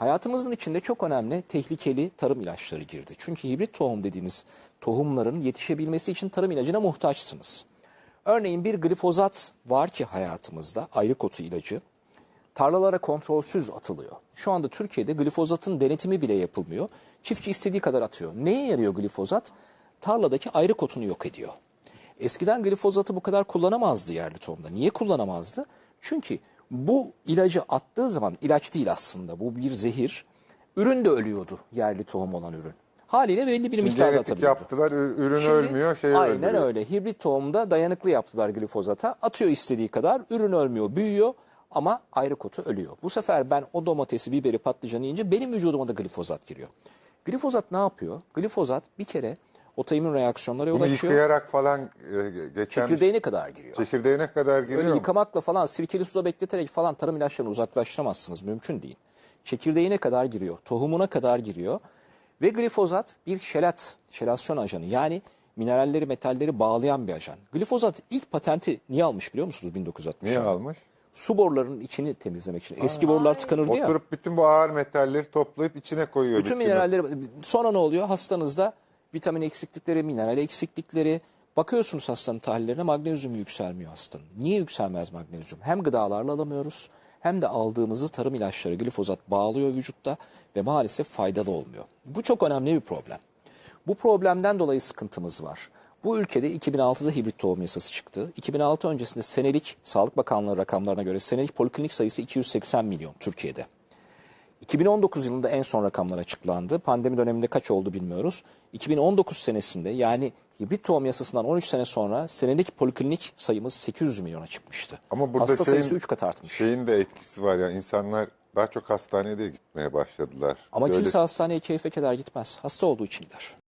Hayatımızın içinde çok önemli tehlikeli tarım ilaçları girdi. Çünkü hibrit tohum dediğiniz tohumların yetişebilmesi için tarım ilacına muhtaçsınız. Örneğin bir glifozat var ki hayatımızda ayrı kotu ilacı tarlalara kontrolsüz atılıyor. Şu anda Türkiye'de glifozatın denetimi bile yapılmıyor. Çiftçi istediği kadar atıyor. Neye yarıyor glifozat? Tarladaki ayrı kotunu yok ediyor. Eskiden glifozatı bu kadar kullanamazdı yerli tohumda. Niye kullanamazdı? Çünkü bu ilacı attığı zaman ilaç değil aslında bu bir zehir. Ürün de ölüyordu yerli tohum olan ürün. Haliyle belli bir Şimdi miktarda atabiliyordu. yaptılar, ürün Şimdi ölmüyor, şey Aynen öldürüyor. öyle. Hibrit tohumda dayanıklı yaptılar glifozata. Atıyor istediği kadar. Ürün ölmüyor, büyüyor ama ayrı kotu ölüyor. Bu sefer ben o domatesi, biberi, patlıcanı yiyince benim vücuduma da glifozat giriyor. Glifozat ne yapıyor? Glifozat bir kere otoimmün reaksiyonlara yol Bunu açıyor. yıkayarak falan e, geçen Çekirdeğine kadar giriyor. çekirdeğine kadar giriyor Öyle mu? yıkamakla falan sirkeli suda bekleterek falan tarım ilaçlarını uzaklaştıramazsınız. Mümkün değil. Çekirdeğine kadar giriyor. Tohumuna kadar giriyor. Ve glifozat bir şelat, şelasyon ajanı. Yani mineralleri, metalleri bağlayan bir ajan. Glifozat ilk patenti niye almış biliyor musunuz 1960'da? Niye almış? Su borularının içini temizlemek için. Eski borular tıkanırdı ya. Oturup bütün bu ağır metalleri toplayıp içine koyuyor. Bütün bitkinin. mineralleri sonra ne oluyor? Hastanızda vitamin eksiklikleri, mineral eksiklikleri bakıyorsunuz hastanın tahlillerine magnezyum yükselmiyor hastanın. Niye yükselmez magnezyum? Hem gıdalarla alamıyoruz hem de aldığımızı tarım ilaçları glifozat bağlıyor vücutta ve maalesef faydalı olmuyor. Bu çok önemli bir problem. Bu problemden dolayı sıkıntımız var. Bu ülkede 2006'da hibrit tohum yasası çıktı. 2006 öncesinde senelik Sağlık Bakanlığı rakamlarına göre senelik poliklinik sayısı 280 milyon Türkiye'de. 2019 yılında en son rakamlar açıklandı. Pandemi döneminde kaç oldu bilmiyoruz. 2019 senesinde yani hibrit tohum yasasından 13 sene sonra senelik poliklinik sayımız 800 milyona çıkmıştı. Ama burada Hasta şeyin, sayısı 3 kat artmış. Şeyin de etkisi var ya insanlar daha çok hastaneye de gitmeye başladılar. Ama Öyle- kimse hastaneye keyfe keder gitmez. Hasta olduğu için gider.